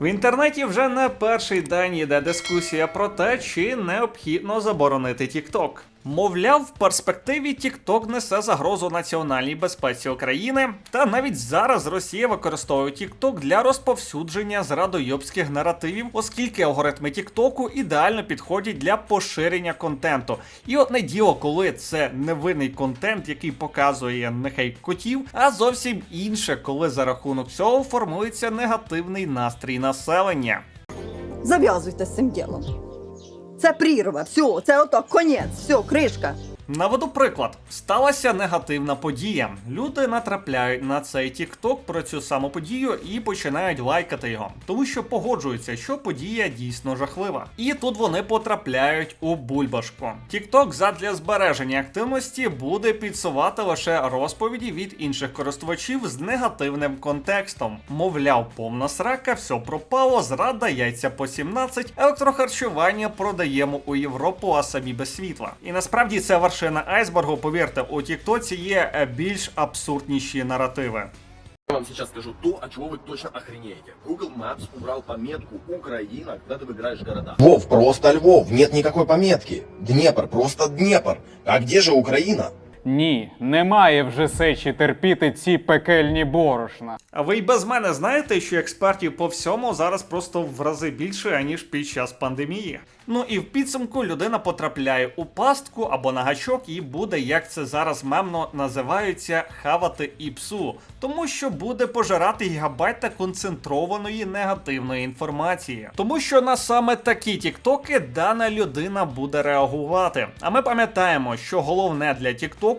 В інтернеті вже не перший день йде дискусія про те, чи необхідно заборонити TikTok. Мовляв, в перспективі TikTok несе загрозу національній безпеці України, та навіть зараз Росія використовує TikTok для розповсюдження зрадойобських наративів, оскільки алгоритми TikTok ідеально підходять для поширення контенту. І одне діло, коли це невинний контент, який показує нехай котів, а зовсім інше, коли за рахунок цього формується негативний настрій населення. Зав'язуйте з цим ділом. Це прірва, все, це отак, конець, все, кришка. Наведу приклад: сталася негативна подія. Люди натрапляють на цей TikTok про цю саму подію і починають лайкати його, тому що погоджуються, що подія дійсно жахлива. І тут вони потрапляють у бульбашку. TikTok задля збереження активності буде підсувати лише розповіді від інших користувачів з негативним контекстом. Мовляв, повна срака, все пропало, зрада, яйця по 17, електрохарчування продаємо у Європу, а самі без світла. І насправді це вершина айсбергу. Повірте, у Тіктоці є е, більш абсурдніші наративи. Я вам сейчас скажу то, от чего вы точно охренеете. Google Maps убрал пометку «Украина», когда ты выбираешь города. Львов, просто Львов, нет никакой пометки. Днепр, просто Днепр. А где же Украина? Ні, немає вже сечі терпіти ці пекельні борошна. А ви й без мене знаєте, що експертів по всьому зараз просто в рази більше, аніж під час пандемії. Ну і в підсумку людина потрапляє у пастку або на гачок і буде, як це зараз мемно називається, хавати іпсу, тому що буде пожирати гігабайта концентрованої негативної інформації. Тому що на саме такі тіктоки дана людина буде реагувати. А ми пам'ятаємо, що головне для тіктоку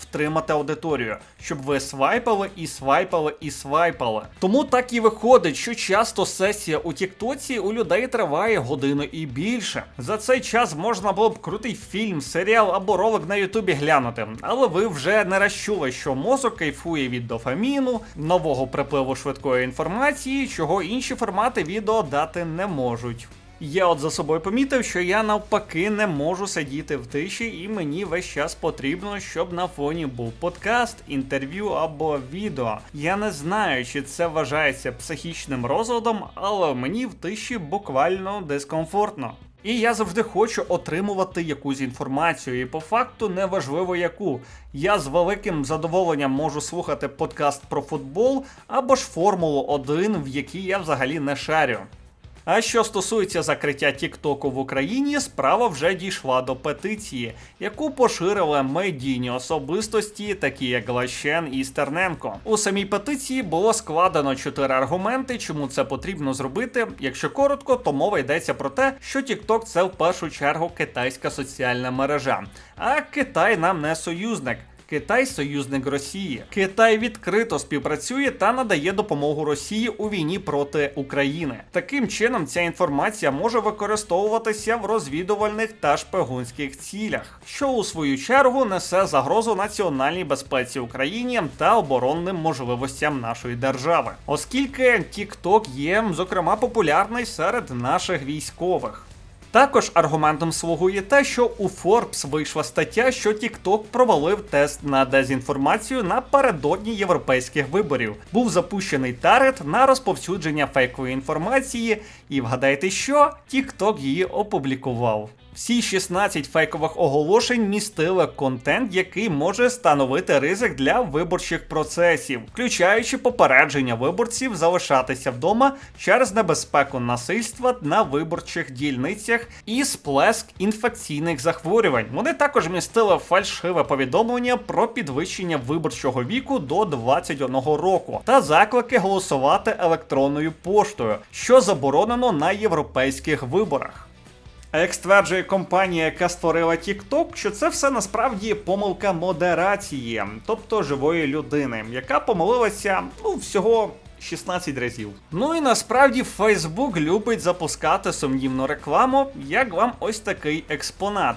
втримати аудиторію, щоб ви свайпали і свайпали і свайпали. Тому так і виходить, що часто сесія у Тіктоці у людей триває годину і більше. За цей час можна було б крутий фільм, серіал або ролик на Ютубі глянути, але ви вже не розчули, що мозок кайфує від дофаміну, нового припливу швидкої інформації, чого інші формати відео дати не можуть. Я от за собою помітив, що я навпаки не можу сидіти в тиші, і мені весь час потрібно, щоб на фоні був подкаст, інтерв'ю або відео. Я не знаю, чи це вважається психічним розладом, але мені в тиші буквально дискомфортно. І я завжди хочу отримувати якусь інформацію, і по факту неважливо яку. Я з великим задоволенням можу слухати подкаст про футбол або ж Формулу 1, в якій я взагалі не шарю. А що стосується закриття Тіктоку в Україні, справа вже дійшла до петиції, яку поширили медійні особистості, такі як Глащен і Стерненко. У самій петиції було складено чотири аргументи, чому це потрібно зробити. Якщо коротко, то мова йдеться про те, що TikTok – це в першу чергу китайська соціальна мережа, а Китай нам не союзник. Китай союзник Росії. Китай відкрито співпрацює та надає допомогу Росії у війні проти України. Таким чином, ця інформація може використовуватися в розвідувальних та шпигунських цілях, що у свою чергу несе загрозу національній безпеці Україні та оборонним можливостям нашої держави, оскільки TikTok є, зокрема, популярний серед наших військових. Також аргументом слугує те, що у Forbes вийшла стаття, що TikTok провалив тест на дезінформацію напередодні європейських виборів. Був запущений таргет на розповсюдження фейкової інформації, і вгадайте, що TikTok її опублікував. Всі 16 фейкових оголошень містили контент, який може становити ризик для виборчих процесів, включаючи попередження виборців залишатися вдома через небезпеку насильства на виборчих дільницях і сплеск інфекційних захворювань. Вони також містили фальшиве повідомлення про підвищення виборчого віку до 21 року та заклики голосувати електронною поштою, що заборонено на європейських виборах. А як стверджує компанія, яка створила TikTok, що це все насправді помилка модерації, тобто живої людини, яка помилилася ну всього. 16 разів. Ну і насправді Facebook любить запускати сумнівну рекламу, як вам ось такий експонат.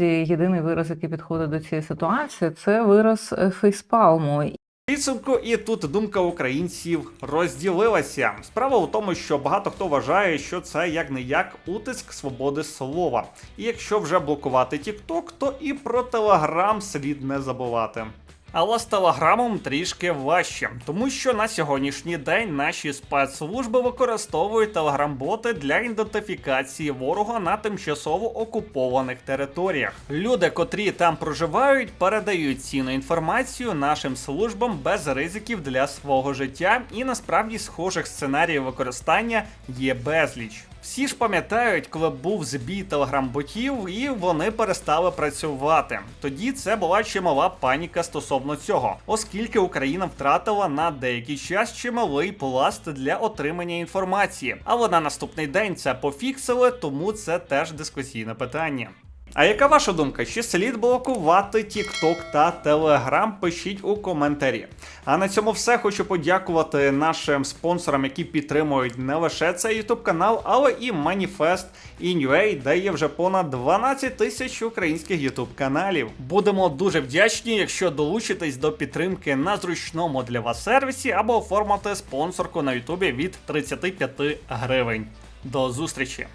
Єдиний вираз, який підходить до цієї ситуації, це вираз е, фейспалму. Підсумку, і тут думка українців розділилася. Справа у тому, що багато хто вважає, що це як не як утиск свободи слова. І якщо вже блокувати TikTok, то і про Telegram слід не забувати. Але з телеграмом трішки важче, тому що на сьогоднішній день наші спецслужби використовують телеграм-боти для ідентифікації ворога на тимчасово окупованих територіях. Люди, котрі там проживають, передають цінну інформацію нашим службам без ризиків для свого життя, і насправді схожих сценаріїв використання є безліч. Всі ж пам'ятають, коли був збій телеграм-ботів, і вони перестали працювати. Тоді це була чимала паніка стосовно цього, оскільки Україна втратила на деякий час чималий пласт для отримання інформації. Але на наступний день це пофіксили, тому це теж дискусійне питання. А яка ваша думка? Чи слід блокувати TikTok та Telegram? Пишіть у коментарі. А на цьому все хочу подякувати нашим спонсорам, які підтримують не лише цей YouTube канал, але і Manifest In.ua, де є вже понад 12 тисяч українських YouTube каналів. Будемо дуже вдячні, якщо долучитесь до підтримки на зручному для вас сервісі або оформити спонсорку на YouTube від 35 гривень. До зустрічі!